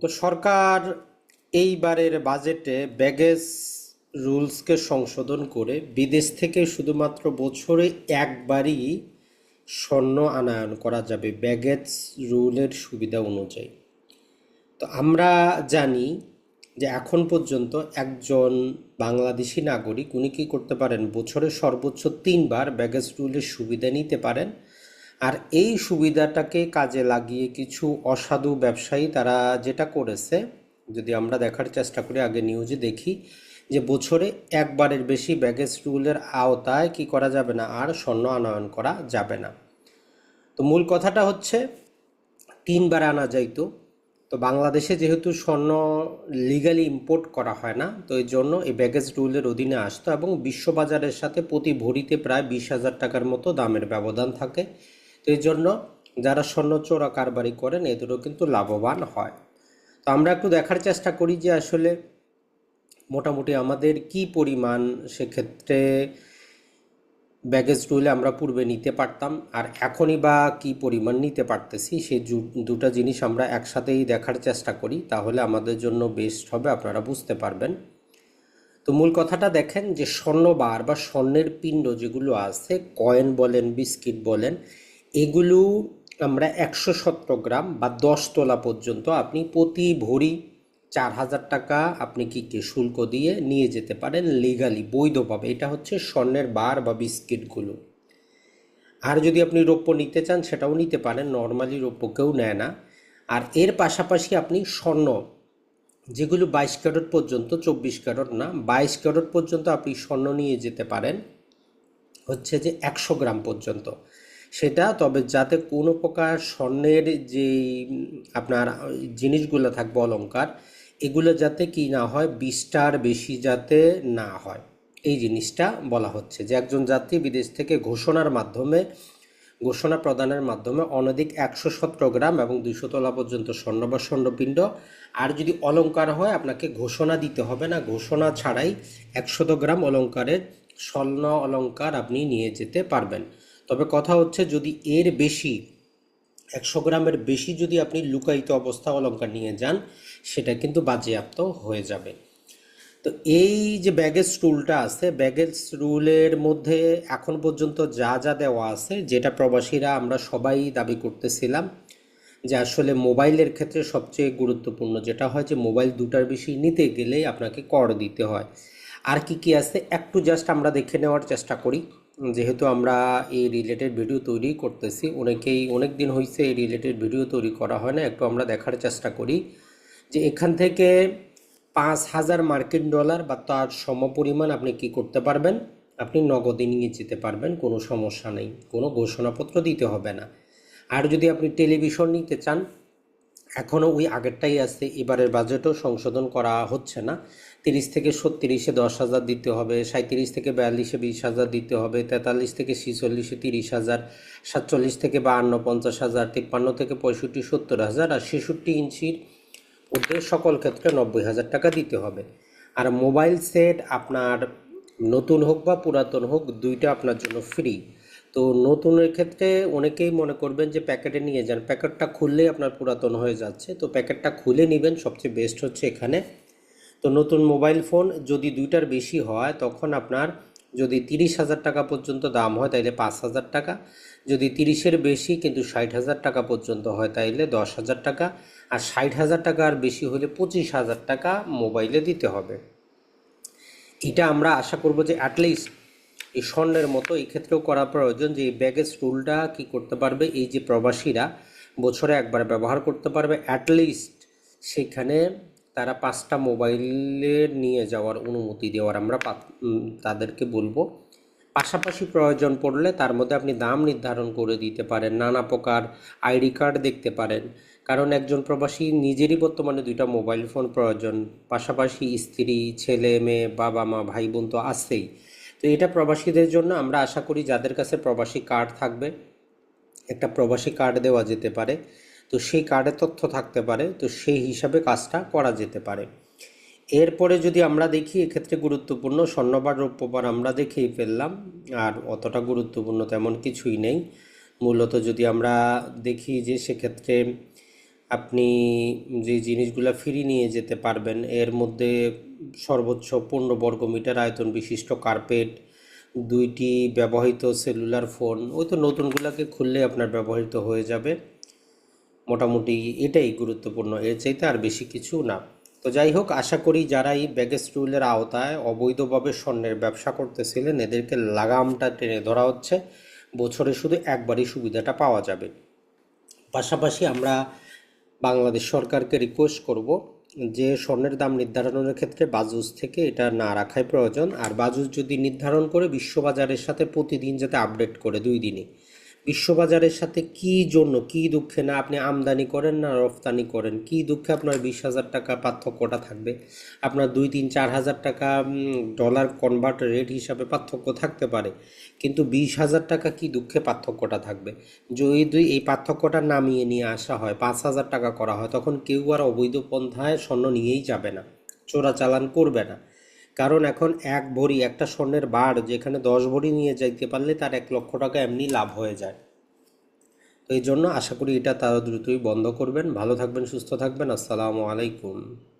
তো সরকার এইবারের বাজেটে ব্যাগেজ রুলসকে সংশোধন করে বিদেশ থেকে শুধুমাত্র বছরে একবারই স্বর্ণ আনায়ন করা যাবে ব্যাগেজ রুলের সুবিধা অনুযায়ী। তো আমরা জানি যে এখন পর্যন্ত একজন বাংলাদেশি নাগরিক, উনি কী করতে পারেন? বছরে সর্বোচ্চ তিনবার ব্যাগেজ রুলের সুবিধা নিতে পারেন। আর এই সুবিধাটাকে কাজে লাগিয়ে কিছু অসাধু ব্যবসায়ী তারা যেটা করেছে, যদি আমরা দেখার চেষ্টা করি, আগে নিউজে দেখি, যে বছরে একবারের বেশি ব্যাগেজ রুলের আওতায় কি করা যাবে না, আর স্বর্ণ আনয়ন করা যাবে না। তো মূল কথাটা হচ্ছে, তিনবার আনা যাইতো। তো বাংলাদেশে যেহেতু স্বর্ণ লিগালি ইম্পোর্ট করা হয় না, তো এই জন্য এই ব্যাগেজ রুলের অধীনে আসতো এবং বিশ্ববাজারের সাথে প্রতি ভরিতে প্রায় বিশ হাজার টাকার মতো দামের ব্যবধান থাকে। তো এই জন্য যারা স্বর্ণ চোরা কারবারি করেন, এদেরও কিন্তু লাভবান হয়। তো আমরা একটু দেখার চেষ্টা করি যে আসলে মোটামুটি আমাদের কি পরিমাণ সেক্ষেত্রে ব্যাগেজ রুলে আমরা পূর্বে নিতে পারতাম আর এখনই বা কি পরিমাণ নিতে পারতেছি সেই দুটো জিনিস আমরা একসাথেই দেখার চেষ্টা করি, তাহলে আমাদের জন্য বেস্ট হবে, আপনারা বুঝতে পারবেন। তো মূল কথাটা দেখেন যে স্বর্ণবার বা স্বর্ণের পিণ্ড যেগুলো আছে কয়েন বলেন বিস্কিট বলেন এগুলো আমরা একশো সত্তর গ্রাম বা দশ তোলা পর্যন্ত আপনি প্রতি ভরি চার হাজার টাকা আপনি কি কি শুল্ক দিয়ে নিয়ে যেতে পারেন লিগালি বৈধভাবে। এটা হচ্ছে স্বর্ণের বার বা বিস্কিটগুলো। আর যদি আপনি রৌপ্য নিতে চান, সেটাও নিতে পারেন। নর্মালি রৌপ্য কেউ নেয় না। আর এর পাশাপাশি আপনি স্বর্ণ, যেগুলো বাইশ ক্যারট পর্যন্ত, চব্বিশ ক্যারট না, বাইশ ক্যারট পর্যন্ত আপনি স্বর্ণ নিয়ে যেতে পারেন। হচ্ছে যে একশো গ্রাম পর্যন্ত। সেটা তবে যাতে কোনো প্রকার স্বর্ণের যে উম, আপনার জিনিসগুলো থাকবে অলঙ্কার এগুলো যাতে কি না হয় বিশটার বেশি যাতে না হয়। এই জিনিসটা বলা হচ্ছে যে একজন যাত্রী বিদেশ থেকে ঘোষণার মাধ্যমে ঘোষণা প্রদানের মাধ্যমে অনধিক একশো সতেরো গ্রাম এবং দুইশো তলা পর্যন্ত স্বর্ণ বা স্বর্ণপিণ্ড আর যদি অলংকার হয় আপনাকে ঘোষণা দিতে হবে না। ঘোষণা ছাড়াই একশত গ্রাম অলংকারের স্বর্ণ অলঙ্কার আপনি নিয়ে যেতে পারবেন। তবে কথা হচ্ছে যদি এর বেশি, একশো গ্রামের বেশি যদি আপনি লুকায়িত অবস্থা অলঙ্কার নিয়ে যান, সেটা কিন্তু বাজেয়াপ্ত হয়ে যাবে। তো এই যে ব্যাগেজ রুলটা আছে ব্যাগেজ রুলের মধ্যে এখন পর্যন্ত যা যা দেওয়া আছে, যেটা প্রবাসীরা আমরা সবাই দাবি করতেছিলাম, যে আসলে মোবাইলের ক্ষেত্রে সবচেয়ে গুরুত্বপূর্ণ যেটা হয় যে মোবাইল দুটার বেশি নিতে গেলেই আপনাকে কর দিতে হয়। আর কি কি আছে, একটু জাস্ট আমরা দেখে নেওয়ার চেষ্টা করি। যেহেতু আমরা এই রিলেটেড ভিডিও তৈরি করতেছি, অনেকেই অনেক দিন হয়েছে এই রিলেটেড ভিডিও তৈরি করা হয় না, একটু আমরা দেখার চেষ্টা করি যে এখান থেকে পাঁচ হাজার মার্কিন ডলার বা তার সমপরিমাণ আপনি কি করতে পারবেন, আপনি নগদে নিয়ে যেতে পারবেন, কোনো সমস্যা নেই, কোনো ঘোষণাপত্র দিতে হবে না। আর যদি আপনি টেলিভিশন নিতে চান এখনও ওই আগেরটাই আছে, এবারের বাজেটও সংশোধন করা হচ্ছে না। তিরিশ থেকে সত্তিরিশে দশ হাজার দিতে হবে সাঁত্রিশ থেকে বিয়াল্লিশে বিশ হাজার দিতে হবে, তেতাল্লিশ থেকে ছিচল্লিশে তিরিশ হাজার, সাতচল্লিশ থেকে বাহান্ন পঞ্চাশ হাজার, তিপ্পান্ন থেকে পঁয়ষট্টি সত্তর হাজার আর ছেষট্টি ইঞ্চির মধ্যে সকল ক্ষেত্রে নব্বই হাজার টাকা দিতে হবে। আর মোবাইল সেট আপনার নতুন হোক বা পুরাতন হোক, দুইটা আপনার জন্য ফ্রি তো নতুনের ক্ষেত্রে অনেকেই মনে করবেন যে প্যাকেটে নিয়ে যান। প্যাকেটটা খুললেই আপনার পুরাতন হয়ে যাচ্ছে। তো প্যাকেটটা খুলে নেবেন, সবচেয়ে বেস্ট হচ্ছে এখানে। তো নতুন মোবাইল ফোন যদি দুইটার বেশি হয়, তখন আপনার যদি তিরিশ হাজার টাকা পর্যন্ত দাম হয়, তাইলে পাঁচ হাজার টাকা। যদি তিরিশের বেশি, কিন্তু ষাট হাজার টাকা পর্যন্ত হয়, তাইলে দশ হাজার টাকা। আর ষাট হাজার টাকা আর বেশি হলে পঁচিশ হাজার টাকা মোবাইলে দিতে হবে। এটা আমরা আশা করব যে অ্যাটলিস্ট এই স্বর্ণের মতো, এই ক্ষেত্রেও করা প্রয়োজন যে এই ব্যাগেজ রুলটা কি করতে পারবে, এই যে প্রবাসীরা বছরে একবার ব্যবহার করতে পারবে। অ্যাটলিস্ট সেখানে তারা পাঁচটা মোবাইলে নিয়ে যাওয়ার অনুমতি দেওয়ার আমরা তাদেরকে বলব। পাশাপাশি প্রয়োজন পড়লে তার মধ্যে আপনি দাম নির্ধারণ করে দিতে পারেন, নানা প্রকার আইডি কার্ড দেখতে পারেন। কারণ একজন প্রবাসী নিজেরই বর্তমানে দুইটা মোবাইল ফোন প্রয়োজন, পাশাপাশি স্ত্রী, ছেলে, মেয়ে, বাবা, মা, ভাই, বোন তো আছেই। তো এটা প্রবাসীদের জন্য আমরা আশা করি যাদের কাছে প্রবাসী কার্ড থাকবে, একটা প্রবাসী কার্ড দেওয়া যেতে পারে, তো সেই কার্ডে তথ্য থাকতে পারে, তো সেই হিসাবে কাজটা করা যেতে পারে। এরপরে যদি আমরা দেখি, এক্ষেত্রে গুরুত্বপূর্ণ স্বর্ণবার, রৌপ্যবার আমরা দেখেই ফেললাম, আর অতটা গুরুত্বপূর্ণ তেমন কিছুই নেই। মূলত যদি আমরা দেখি যে সেক্ষেত্রে আপনি যে জিনিসগুলো ফিরিয়ে নিয়ে যেতে পারবেন, এর মধ্যে সর্বোচ্চ পনেরো বর্গ মিটার আয়তন বিশিষ্ট কার্পেট, দুইটি ব্যবহৃত সেলুলার ফোন, ওই তো নতুনগুলোকে খুললে আপনার ব্যবহৃত হয়ে যাবে। মোটামুটি এটাই গুরুত্বপূর্ণ, এর চাইতে আর বেশি কিছু না। তো যাই হোক, আশা করি যারা এই ব্যাগেজ রুলের আওতায় অবৈধভাবে স্বর্ণের ব্যবসা করতেছিলেন, এদেরকে লাগামটা টেনে ধরা হচ্ছে। বছরে শুধু একবারই সুবিধাটা পাওয়া যাবে। পাশাপাশি আমরা বাংলাদেশ সরকারকে রিকোয়েস্ট করব যে স্বর্ণের দাম নির্ধারণের ক্ষেত্রে বাজুস থেকে এটা না রাখাই প্রয়োজন। আর বাজুস যদি নির্ধারণ করে বিশ্ববাজারের সাথে প্রতিদিন যাতে আপডেট করে দুই দিনে বিশ্ববাজারের সাথে কি জন্য কি দুঃখে না আপনি আমদানি করেন না রফতানি করেন? কি দুঃখে আপনার বিশ হাজার টাকা পার্থক্যটা থাকবে? আপনার দুই তিন চার হাজার টাকা ডলার কনভার্ট রেট হিসাবে পার্থক্য থাকতে পারে। কিন্তু বিশ হাজার টাকা কি দুঃখে পার্থক্যটা থাকবে? যদি দুই এই পার্থক্যটা নামিয়ে নিয়ে আসা হয়, পাঁচ হাজার টাকা করা হয়, তখন কেউ আর অবৈধ পন্থায় স্বর্ণ নিয়েই যাবে না। চোরাচালান করবে না। কারণ এখন এক ভরি, একটা স্বর্ণের বার, যেখানে দশ ভরি নিয়ে যাইতে পারলে তার এক লক্ষ টাকা এমনি লাভ হয়ে যায়। তো এই জন্য আশা করি এটা তারা দ্রুতই বন্ধ করবেন। ভালো থাকবেন, সুস্থ থাকবেন। আসসালামু আলাইকুম।